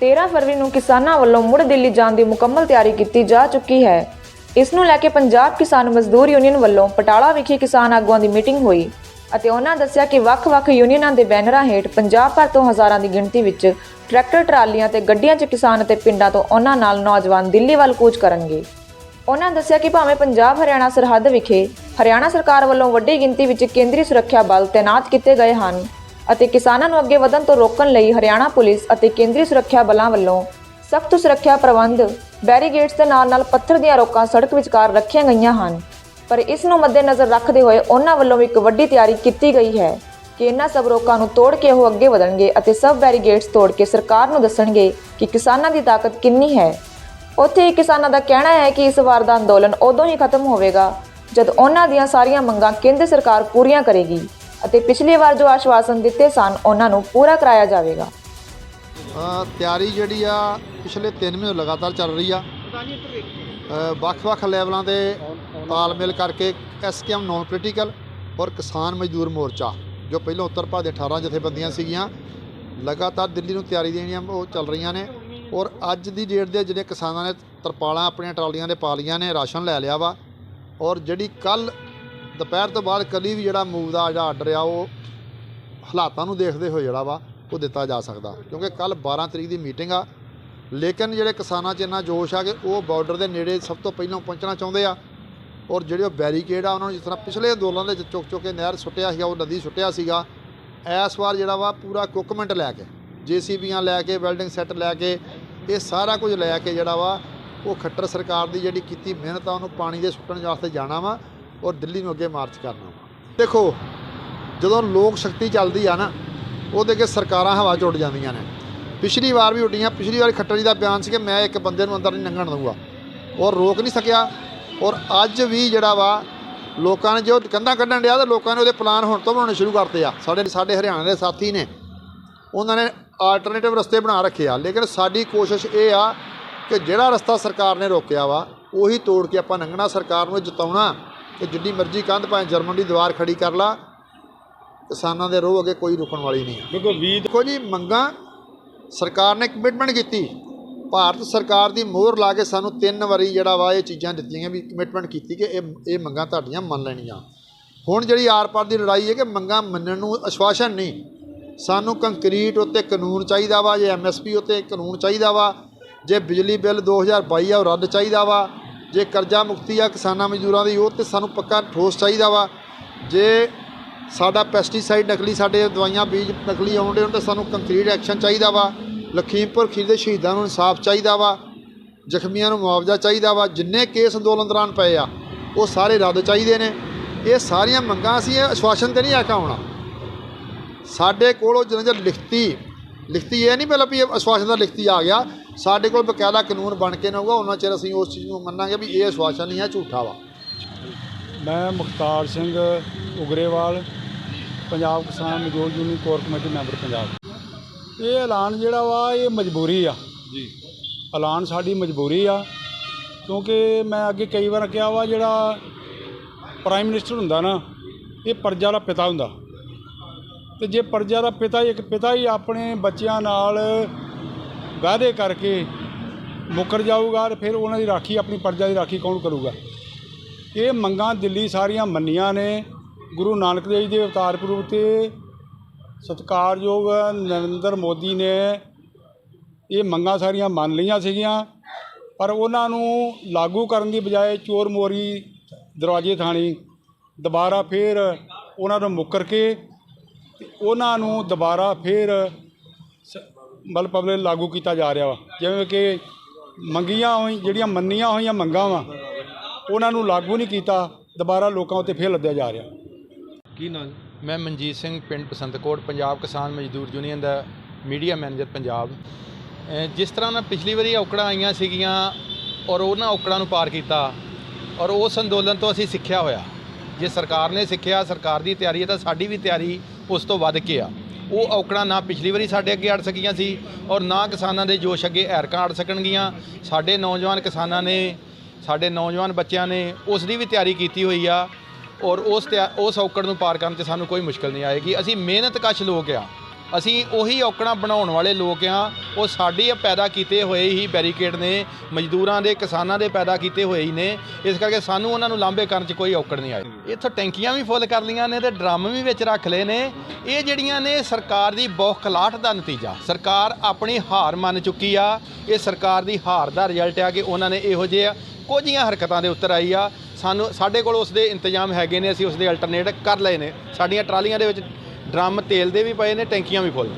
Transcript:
13 ਫਰਵਰੀ ਨੂੰ ਕਿਸਾਨਾਂ ਵੱਲੋਂ ਮੁੜ ਦਿੱਲੀ ਜਾਣ ਦੀ ਮੁਕੰਮਲ ਤਿਆਰੀ ਕੀਤੀ ਜਾ ਚੁੱਕੀ ਹੈ। ਇਸ ਨੂੰ ਲੈ ਕੇ ਪੰਜਾਬ ਕਿਸਾਨ ਮਜ਼ਦੂਰ ਯੂਨੀਅਨ ਵੱਲੋਂ ਪਟਾਲਾ ਵਿਖੇ ਕਿਸਾਨ ਆਗੂਆਂ ਦੀ ਮੀਟਿੰਗ ਹੋਈ ਅਤੇ ਉਹਨਾਂ ਦੱਸਿਆ ਕਿ ਵੱਖ-ਵੱਖ ਯੂਨੀਅਨਾਂ ਦੇ ਬੈਨਰਾਂ ਹੇਠ ਪੰਜਾਬ ਭਰ ਤੋਂ ਹਜ਼ਾਰਾਂ ਦੀ ਗਿਣਤੀ ਵਿੱਚ ਟਰੈਕਟਰ, ਟਰਾਲੀਆਂ ਤੇ ਗੱਡੀਆਂ 'ਚ ਕਿਸਾਨ ਅਤੇ ਪਿੰਡਾਂ ਤੋਂ ਉਹਨਾਂ ਨਾਲ ਨੌਜਵਾਨ ਦਿੱਲੀ ਵੱਲ ਕੂਚ ਕਰਨਗੇ। ਉਹਨਾਂ ਦੱਸਿਆ ਕਿ ਭਾਵੇਂ ਪੰਜਾਬ ਹਰਿਆਣਾ ਸਰਹੱਦ ਵਿਖੇ ਹਰਿਆਣਾ ਸਰਕਾਰ ਵੱਲੋਂ ਵੱਡੀ ਗਿਣਤੀ ਵਿੱਚ ਕੇਂਦਰੀ ਸੁਰੱਖਿਆ ਬਲ ਤਾਇਨਾਤ ਕੀਤੇ ਗਏ ਹਨ ਅਤੇ ਕਿਸਾਨਾਂ ਨੂੰ ਅੱਗੇ ਵਧਣ ਤੋਂ ਰੋਕਣ ਲਈ ਹਰਿਆਣਾ ਪੁਲਿਸ ਅਤੇ ਕੇਂਦਰੀ ਸੁਰੱਖਿਆ ਬਲਾਂ ਵੱਲੋਂ ਸਖਤ ਸੁਰੱਖਿਆ ਪ੍ਰਬੰਧ, ਬੈਰੀਗੇਟਸ ਦੇ ਨਾਲ-ਨਾਲ ਪੱਥਰ ਦੀਆਂ ਰੋਕਾਂ ਸੜਕ ਵਿਚਕਾਰ ਰੱਖੀਆਂ ਗਈਆਂ ਹਨ। ਪਰ ਇਸ ਨੂੰ ਮੱਦੇਨਜ਼ਰ ਰੱਖਦੇ ਹੋਏ ਉਹਨਾਂ ਵੱਲੋਂ ਵੀ ਇੱਕ ਵੱਡੀ ਤਿਆਰੀ ਕੀਤੀ ਗਈ ਹੈ ਕਿ ਇਹਨਾਂ ਸਭ ਰੋਕਾਂ ਨੂੰ ਤੋੜ ਕੇ ਉਹ ਅੱਗੇ ਵਧਣਗੇ ਅਤੇ ਸਭ ਬੈਰੀਗੇਟਸ ਤੋੜ ਕੇ ਸਰਕਾਰ ਨੂੰ ਦੱਸਣਗੇ ਕਿ ਕਿਸਾਨਾਂ ਦੀ ਤਾਕਤ ਕਿੰਨੀ ਹੈ। ਉੱਥੇ ਹੀ ਕਿਸਾਨਾਂ ਦਾ ਕਹਿਣਾ ਹੈ ਕਿ ਇਸ ਵਾਰ ਦਾ ਅੰਦੋਲਨ ਉਦੋਂ ਹੀ ਖਤਮ ਹੋਵੇਗਾ ਜਦ ਉਹਨਾਂ ਦੀਆਂ ਸਾਰੀਆਂ ਮੰਗਾਂ ਕੇਂਦਰ ਸਰਕਾਰ ਪੂਰੀਆਂ ਕਰੇਗੀ। ਅਤੇ ਪਿਛਲੀ ਵਾਰ ਜੋ ਆਸ਼ਵਾਸਨ ਦਿੱਤੇ ਸਨ ਉਹਨਾਂ ਨੂੰ ਪੂਰਾ ਕਰਾਇਆ ਜਾਵੇਗਾ। ਅ, ਤਿਆਰੀ ਜਿਹੜੀ ਆ ਪਿਛਲੇ 3 ਮਹੀਨੇ ਲਗਾਤਾਰ ਚੱਲ ਰਹੀ ਆ। ਅ, ਵੱਖ-ਵੱਖ ਲੈਵਲਾਂ ਦੇ ਤਾਲਮੇਲ ਕਰਕੇ ਐਸਕੇਐਮ ਨੌਨ ਪੋਲੀਟੀਕਲ ਔਰ ਕਿਸਾਨ ਮਜ਼ਦੂਰ ਮੋਰਚਾ ਜੋ ਪਹਿਲਾਂ ਉੱਤਰ ਭਾਰਤ ਦੇ 18 ਜਥੇਬੰਦੀਆਂ ਸੀਗੀਆਂ ਲਗਾਤਾਰ ਦਿੱਲੀ ਨੂੰ ਤਿਆਰੀ ਦੇਣੀਆਂ ਉਹ ਚੱਲ ਰਹੀਆਂ ਨੇ। ਔਰ ਅੱਜ ਦੀ ਡੇਟ ਦੇ ਜਿਹੜੇ ਕਿਸਾਨਾਂ ਨੇ ਤਰਪਾਲਾਂ ਆਪਣੀਆਂ ਟਰਾਲੀਆਂ ਦੇ ਪਾ ਲਈਆਂ ਨੇ ਰਾਸ਼ਨ ਲੈ ਲਿਆ ਵਾ। ਔਰ ਜਿਹੜੀ ਕੱਲ ਦੁਪਹਿਰ ਤੋਂ ਬਾਅਦ ਕਲੀ ਵੀ ਜਿਹੜਾ ਮੂਵ ਦਾ ਜਿਹੜਾ ਆਰਡਰ ਆ, ਉਹ ਹਾਲਾਤਾਂ ਨੂੰ ਦੇਖਦੇ ਹੋਏ ਜਿਹੜਾ ਵਾ, ਉਹ ਦਿੱਤਾ ਜਾ ਸਕਦਾ। ਕਿਉਂਕਿ ਕੱਲ 12 ਤਰੀਕ ਦੀ ਮੀਟਿੰਗ ਆ। ਲੇਕਿਨ ਜਿਹੜੇ ਕਿਸਾਨਾਂ 'ਚ ਇੰਨਾ ਜੋਸ਼ ਆ ਕਿ ਉਹ ਬਾਰਡਰ ਦੇ ਨੇੜੇ ਸਭ ਤੋਂ ਪਹਿਲਾਂ ਪਹੁੰਚਣਾ ਚਾਹੁੰਦੇ ਆ, ਔਰ ਜਿਹੜੇ ਉਹ ਬੈਰੀਕੇਡ ਆ, ਉਹਨਾਂ ਨੂੰ ਜਿਸ ਤਰ੍ਹਾਂ ਪਿਛਲੇ ਅੰਦੋਲਨ ਦੇ ਵਿੱਚ ਚੁੱਕ ਚੁੱਕ ਕੇ ਨਹਿਰ ਸੁੱਟਿਆ ਸੀਗਾ, ਉਹ ਨਦੀ ਸੁੱਟਿਆ ਸੀਗਾ, ਇਸ ਵਾਰ ਜਿਹੜਾ ਵਾ ਪੂਰਾ ਇਕਵਿਪਮੈਂਟ ਲੈ ਕੇ, ਜੀਸੀਬੀਆਂ ਲੈ ਕੇ ਵੈਲਡਿੰਗ ਸੈੱਟ ਲੈ ਕੇ, ਇਹ ਸਾਰਾ ਕੁਝ ਲੈ ਕੇ ਜਿਹੜਾ ਵਾ, ਉਹ ਖੱਟਰ ਸਰਕਾਰ ਦੀ ਜਿਹੜੀ ਕੀਤੀ ਮਿਹਨਤ ਆ, ਉਹਨੂੰ ਪਾਣੀ ਦੇ ਸੁੱਟਣ ਵਾਸਤੇ ਜਾਣਾ ਵਾ। ਔਰ ਦਿੱਲੀ ਨੂੰ ਅੱਗੇ ਮਾਰਚ ਕਰਨਾ ਵਾ। ਦੇਖੋ, ਜਦੋਂ ਲੋਕ ਸ਼ਕਤੀ ਚੱਲਦੀ ਆ ਨਾ, ਉਹਦੇ ਅੱਗੇ ਸਰਕਾਰਾਂ ਹਵਾ 'ਚ ਉੱਡ ਜਾਂਦੀਆਂ ਨੇ। ਪਿਛਲੀ ਵਾਰ ਵੀ ਉੱਡੀਆਂ, ਪਿਛਲੀ ਵਾਰ ਖੱਟਰ ਜੀ ਦਾ ਬਿਆਨ ਸੀ ਕਿ ਮੈਂ ਇੱਕ ਬੰਦੇ ਨੂੰ ਅੰਦਰ ਨਹੀਂ ਲੰਘਣ ਦਊਂਗਾ। ਔਰ ਰੋਕ ਨਹੀਂ ਸਕਿਆ। ਔਰ ਅੱਜ ਵੀ ਜਿਹੜਾ ਵਾ, ਲੋਕਾਂ ਨੇ ਜੋ ਕੰਧਾਂ ਕੱਢਣ ਡਿਆ ਤੇ ਲੋਕਾਂ ਨੇ ਉਹਦੇ ਪਲਾਨ ਹੁਣ ਤੋਂ ਬਣਾਉਣੇ ਸ਼ੁਰੂ ਕਰਤੇ ਆ। ਸਾਡੇ ਸਾਡੇ ਹਰਿਆਣਾ ਦੇ ਸਾਥੀ ਨੇ। ਉਹਨਾਂ ਨੇ ਆਲਟਰਨੇਟਿਵ ਰਸਤੇ ਬਣਾ ਰੱਖੇ ਆ। ਲੇਕਿਨ ਸਾਡੀ ਕੋਸ਼ਿਸ਼ ਇਹ ਆ ਕਿ ਜਿਹੜਾ ਰਸਤਾ ਸਰਕਾਰ ਨੇ ਰੋਕਿਆ ਵਾ, ਉਹੀ ਤੋੜ ਕੇ ਆਪਾਂ ਲੰਘਣਾ ਸਰਕਾਰ ਨੂੰ ਜਿਤਾਉਣਾ। ਕਿ ਜਿੱਡੀ ਮਰਜ਼ੀ ਕੰਧ ਭਾਵੇਂ ਜਰਮਨ ਦੀ ਦੀਵਾਰ ਖੜੀ ਕਰ ਲਾ ਕਿਸਾਨਾਂ ਦੇ ਰੋਹ ਅੱਗੇ ਕੋਈ ਰੁਕਣ ਵਾਲੀ ਨਹੀਂ ਦੇਖੋ ਵੀ ਦੇਖੋ ਜੀ ਮੰਗਾਂ ਸਰਕਾਰ ਨੇ ਕਮਿਟਮੈਂਟ ਕੀਤੀ। ਭਾਰਤ ਸਰਕਾਰ ਦੀ ਮੋਹਰ ਲਾ ਕੇ ਸਾਨੂੰ ਤਿੰਨ ਵਾਰੀ ਜਿਹੜਾ ਵਾ ਇਹ ਚੀਜ਼ਾਂ ਦਿੱਤੀਆਂ ਵੀ ਕਮਿਟਮੈਂਟ ਕੀਤੀ ਕਿ ਇਹ ਇਹ ਮੰਗਾਂ ਤੁਹਾਡੀਆਂ ਮੰਨ ਲੈਣੀਆਂ। ਹੁਣ ਜਿਹੜੀ ਆਰ-ਪਾਰ ਦੀ ਲੜਾਈ ਹੈ ਕਿ ਮੰਗਾਂ ਮੰਨਣ ਨੂੰ ਅਸ਼ਵਾਸਨ ਨਹੀਂ। ਸਾਨੂੰ ਕੰਕਰੀਟ ਉੱਤੇ ਕਾਨੂੰਨ ਚਾਹੀਦਾ ਵਾ ਜੇ ਐਮਐਸਪੀ ਉੱਤੇ ਕਾਨੂੰਨ ਚਾਹੀਦਾ ਵਾ ਜੇ ਬਿਜਲੀ ਬਿੱਲ 2022 ਆ ਉਹ ਰੱਦ ਚਾਹੀਦਾ ਵਾ। ਜੇ ਕਰਜ਼ਾ ਮੁਕਤੀ ਆ ਕਿਸਾਨਾਂ ਮਜ਼ਦੂਰਾਂ ਦੀ, ਉਹ ਤੇ ਸਾਨੂੰ ਪੱਕਾ ਠੋਸ ਚਾਹੀਦਾ ਵਾ। ਜੇ ਸਾਡਾ ਪੈਸਟੀਸਾਈਡ ਨਕਲੀ, ਸਾਡੇ ਦਵਾਈਆਂ, ਬੀਜ ਨਕਲੀ ਆਉਂਦੇ ਉਹਨਾਂ ਤੇ ਸਾਨੂੰ ਕੰਕਰੀਟ ਐਕਸ਼ਨ ਚਾਹੀਦਾ ਵਾ। ਲਖੀਮਪੁਰ ਖੀਰ ਦੇ ਸ਼ਹੀਦਾਂ ਨੂੰ ਇਨਸਾਫ ਚਾਹੀਦਾ ਵਾ। ਜ਼ਖਮੀਆਂ ਨੂੰ ਮੁਆਵਜ਼ਾ ਚਾਹੀਦਾ ਵਾ। ਜਿੰਨੇ ਕੇਸ ਅੰਦੋਲਨ ਦੌਰਾਨ ਪਏ ਆ, ਉਹ ਸਾਰੇ ਰੱਦ ਚਾਹੀਦੇ ਨੇ। ਇਹ ਸਾਰੀਆਂ ਮੰਗਾਂ ਅਸੀਂ ਇਹ ਆਸ਼ਵਾਸਨ ਤੇ ਨਹੀਂ ਆ ਕੇ ਆਉਣਾ ਸਾਡੇ ਕੋਲ ਉਹ ਜਿੰਨਾ ਲਿਖਤੀ ਲਿਖਤੀ ਇਹ ਨਹੀਂ ਪਹਿਲਾਂ ਵੀ ਇਹ ਆਸ਼ਵਾਸਨ ਦਾ ਲਿਖਤੀ ਆ ਗਿਆ। ਸਾਡੇ ਕੋਲ ਬਕਾਇਦਾ ਕਾਨੂੰਨ ਬਣ ਕੇ ਨਾ ਹੋਊਗਾ ਉਹਨਾਂ ਚਿਰ ਅਸੀਂ ਉਸ ਚੀਜ਼ ਨੂੰ ਮੰਨਾਂਗੇ ਵੀ ਇਹ ਆਸ਼ਵਾਸਨ ਨਹੀਂ ਹੈ ਝੂਠਾ ਵਾ। ਮੈਂ ਮੁਖਤਾਰ Singh Ugrewal Punjab Kisan Mazdoor union core committee member Punjab. ਇਹ ਐਲਾਨ ਜਿਹੜਾ ਵਾ ਇਹ ਮਜਬੂਰੀ ਆ। ਜੀ। ਐਲਾਨ ਸਾਡੀ ਮਜਬੂਰੀ ਆ ਕਿਉਂਕਿ ਮੈਂ ਅੱਗੇ ਕਈ ਵਾਰ ਕਿਹਾ ਵਾ ਜਿਹੜਾ ਪ੍ਰਾਈਮ ਮਿਨਿਸਟਰ ਹੁੰਦਾ ਨਾ ਇਹ ਪ੍ਰਜਾ ਦਾ ਪਿਤਾ ਹੁੰਦਾ। ਤੇ ਜੇ ਪ੍ਰਜਾ ਦਾ ਪਿਤਾ ਇੱਕ ਪਿਤਾ ਹੀ ਆਪਣੇ ਬੱਚਿਆਂ ਨਾਲ ਵਾਅਦੇ ਕਰਕੇ ਮੁੱਕਰ ਜਾਊਗਾ ਤੇ ਫਿਰ ਉਹਨਾਂ ਦੀ ਰਾਖੀ, ਆਪਣੀ ਪਰਜ਼ਾ ਦੀ ਰਾਖੀ ਕੌਣ ਕਰੂਗਾ? ਇਹ ਮੰਗਾਂ ਦਿੱਲੀ ਸਾਰੀਆਂ ਮੰਨੀਆਂ ਨੇ। ਗੁਰੂ ਨਾਨਕ ਦੇਵ ਜੀ ਦੇ ਅਵਤਾਰ ਪੁਰਬ ਤੇ ਸਤਿਕਾਰਯੋਗ ਨਰਿੰਦਰ ਮੋਦੀ ਨੇ ਇਹ ਮੰਗਾਂ ਸਾਰੀਆਂ ਮੰਨ ਲਈਆਂ ਸੀਗੀਆਂ, ਪਰ ਉਹਨਾਂ ਨੂੰ ਲਾਗੂ ਕਰਨ ਦੀ ਬਜਾਏ ਚੋਰ ਮੋਰੀ ਦਰਵਾਜ਼ੇ ਥਾਣੀ ਦੁਬਾਰਾ ਫਿਰ ਉਹਨਾਂ ਨੂੰ ਮੁੱਕਰ ਕੇ ਉਹਨਾਂ ਨੂੰ ਦੁਬਾਰਾ ਫਿਰ ਮਤਲਬ ਪਬਲਿਕ ਲਾਗੂ ਕੀਤਾ ਜਾ ਰਿਹਾ ਵਾ। ਜਿਵੇਂ ਕਿ ਮੰਗੀਆਂ ਹੋਈ ਜਿਹੜੀਆਂ ਮੰਨੀਆਂ ਹੋਈਆਂ ਮੰਗਾਂ ਵਾ ਉਹਨਾਂ ਨੂੰ ਲਾਗੂ ਨਹੀਂ ਕੀਤਾ ਦੁਬਾਰਾ ਲੋਕਾਂ ਉੱਤੇ ਫੇਰ ਲੱਦਿਆ ਜਾ ਰਿਹਾ। ਕੀ ਨਾਂ ਮੈਂ ਮਨਜੀਤ ਸਿੰਘ ਪਿੰਡ ਬਸੰਤਕੋਟ ਪੰਜਾਬ ਕਿਸਾਨ ਮਜ਼ਦੂਰ ਯੂਨੀਅਨ ਦਾ ਮੀਡੀਆ ਮੈਨੇਜਰ ਪੰਜਾਬ। ਜਿਸ ਤਰ੍ਹਾਂ ਨਾਲ ਪਿਛਲੀ ਵਾਰੀ ਔਕੜਾਂ ਆਈਆਂ ਸੀਗੀਆਂ ਔਰ ਉਹਨਾਂ ਔਕੜਾਂ ਨੂੰ ਪਾਰ ਕੀਤਾ ਔਰ ਉਸ ਅੰਦੋਲਨ ਤੋਂ ਅਸੀਂ ਸਿੱਖਿਆ ਹੋਇਆ। ਜੇ ਸਰਕਾਰ ਨੇ ਸਿੱਖਿਆ ਸਰਕਾਰ ਦੀ ਤਿਆਰੀ ਹੈ ਤਾਂ ਸਾਡੀ ਵੀ ਤਿਆਰੀ ਉਸ ਤੋਂ ਵੱਧ ਕੇ ਆ। ਉਹ ਔਕੜਾਂ ਨਾ ਪਿਛਲੀ ਵਾਰੀ ਸਾਡੇ ਅੱਗੇ ਅੜ ਸਕੀਆਂ ਸੀ ਔਰ ਨਾ ਕਿਸਾਨਾਂ ਦੇ ਜੋਸ਼ ਅੱਗੇ ਐਰਕਾਂ ਅੜ ਸਕਣਗੀਆਂ। ਸਾਡੇ ਨੌਜਵਾਨ ਕਿਸਾਨਾਂ ਨੇ, ਸਾਡੇ ਨੌਜਵਾਨ ਬੱਚਿਆਂ ਨੇ ਉਸ ਦੀ ਵੀ ਤਿਆਰੀ ਕੀਤੀ ਹੋਈ ਆ ਔਰ ਉਸ ਤਿਆ- ਉਸ ਔਕੜ ਨੂੰ ਪਾਰ ਕਰਨ 'ਚ ਸਾਨੂੰ ਕੋਈ ਮੁਸ਼ਕਲ ਨਹੀਂ ਆਏਗੀ। ਅਸੀਂ ਮਿਹਨਤ ਕਸ਼ ਲੋਕ ਆ। ਅਸੀਂ ਉਹੀ ਔਕੜਾਂ ਬਣਾਉਣ ਵਾਲੇ ਲੋਕ ਆ। ਉਹ ਸਾਡੀ ਪੈਦਾ ਕੀਤੇ ਹੋਏ ਹੀ ਬੈਰੀਕੇਡ ਨੇ, ਮਜ਼ਦੂਰਾਂ ਦੇ, ਕਿਸਾਨਾਂ ਦੇ ਪੈਦਾ ਕੀਤੇ ਹੋਏ ਹੀ ਨੇ। ਇਸ ਕਰਕੇ ਸਾਨੂੰ ਉਹਨਾਂ ਨੂੰ ਲਾਂਭੇ ਕਰਨ 'ਚ ਕੋਈ ਔਕੜ ਨਹੀਂ ਆਈ। ਇੱਥੋਂ ਟੈਂਕੀਆਂ ਵੀ ਫੁੱਲ ਕਰ ਲੀਆਂ ਨੇ ਤੇ ਡਰਮ ਵੀ ਵਿੱਚ ਰੱਖ ਲਏ ਨੇ। ਇਹ ਜਿਹੜੀਆਂ ਨੇ ਸਰਕਾਰ ਦੀ ਬੌਖਲਾਹਟ ਦਾ ਨਤੀਜਾ। ਸਰਕਾਰ ਆਪਣੀ ਹਾਰ ਮੰਨ ਚੁੱਕੀ ਆ। ਇਹ ਸਰਕਾਰ ਦੀ ਹਾਰ ਦਾ ਰਿਜ਼ਲਟ ਆ ਕਿ ਉਹਨਾਂ ਨੇ ਇਹੋ ਜਿਹੇ ਕੁਝੀਆਂ ਹਰਕਤਾਂ ਦੇ ਉੱਤਰ ਆਈ ਆ। ਸਾਨੂੰ, ਸਾਡੇ ਕੋਲ ਉਸ ਦੇ ਇੰਤਜ਼ਾਮ ਹੈਗੇ ਨੇ, ਅਸੀਂ ਉਸ ਦੇ ਅਲਟਰਨੇਟ ਕਰ ਲਏ ਨੇ। ਸਾਡੀਆਂ ਟਰਾਲੀਆਂ ਦੇ ਵਿੱਚ ਡਰਮ ਤੇਲ ਦੇ ਵੀ ਪਏ ਨੇ ਟੈਂਕੀਆਂ ਵੀ ਫੁੱਲ